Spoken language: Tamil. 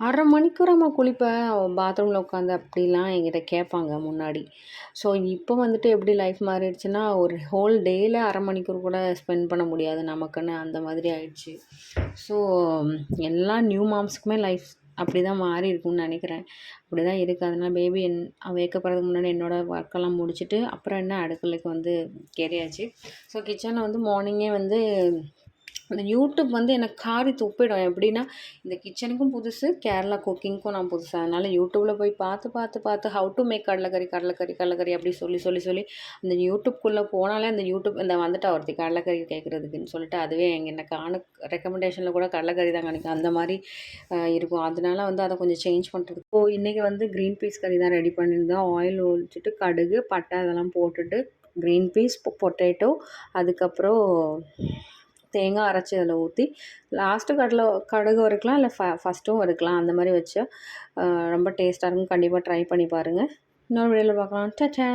அரை மணிக்கூரம்மா குளிப்பேன். பாத்ரூமில் உட்காந்து அப்படிலாம் என்கிட்ட கேட்பாங்க முன்னாடி. ஸோ இப்போ வந்துட்டு எப்படி லைஃப் மாறிடுச்சுன்னா ஒரு ஹோல் டேயில் அரை மணிக்கூர் கூட ஸ்பெண்ட் பண்ண முடியாது நமக்குன்னு அந்த மாதிரி ஆயிடுச்சு. ஸோ எல்லா நியூ மாம்ஸுக்குமே லைஃப் அப்படி தான் மாறி இருக்கும்னு நினைக்கிறேன். அப்படி தான் இருக்குது அதனால் பேபி என் வைக்கப்படுறதுக்கு முன்னாடி என்னோடய ஒர்க்கெல்லாம் முடிச்சுட்டு அப்புறம் என்ன அடுக்கலைக்கு வந்து கேரியாச்சு ஸோ கிச்சனில் வந்து மார்னிங்கே வந்து அந்த யூடியூப் வந்து எனக்கு காரி துப்பிடும். எப்படின்னா இந்த கிச்சனுக்கும் புதுசு கேரளா குக்கிங்க்கும் நான் புதுசு. அதனால் யூடியூப்பில் போய் பார்த்து பார்த்து பார்த்து ஹவு டு மேக் கடலைக்கறி கடலைக்கறி கடலைக்கறி அப்படி சொல்லி சொல்லி சொல்லி அந்த யூடியூப்குள்ளே போனாலே அந்த யூடியூப் இந்த வந்துட்டா ஒருத்தி கடலைக்கறி கேட்குறதுக்குன்னு சொல்லிட்டு அதுவே எங்கள் என்ன காண ரெக்கமெண்டேஷனில் கூட கடலைக்கறி தான் கிடைக்கும் அந்த மாதிரி இருக்கும். அதனால வந்து அதை கொஞ்சம் சேஞ்ச் பண்ணுறது இப்போ இன்றைக்கி வந்து க்ரீன் பீஸ் கறி தான் ரெடி பண்ணியிருந்தோம். ஆயில் ஒழிச்சிட்டு கடுகு பட்டை அதெல்லாம் போட்டுட்டு க்ரீன் பீஸ் பொட்டேட்டோ அதுக்கப்புறம் தேங்காய் அரைச்சி அதில் ஊற்றி லாஸ்ட்டு கடலை கடுகு வறுக்கலாம் இல்லை ஃப ஃபஸ்ட்டும் வறுக்கலாம் அந்த மாதிரி வச்சு ரொம்ப டேஸ்ட்டாக இருக்கும். கண்டிப்பாக ட்ரை பண்ணி பாருங்கள் இன்னொரு வீடியோவில் பார்க்கலாம். சச்சா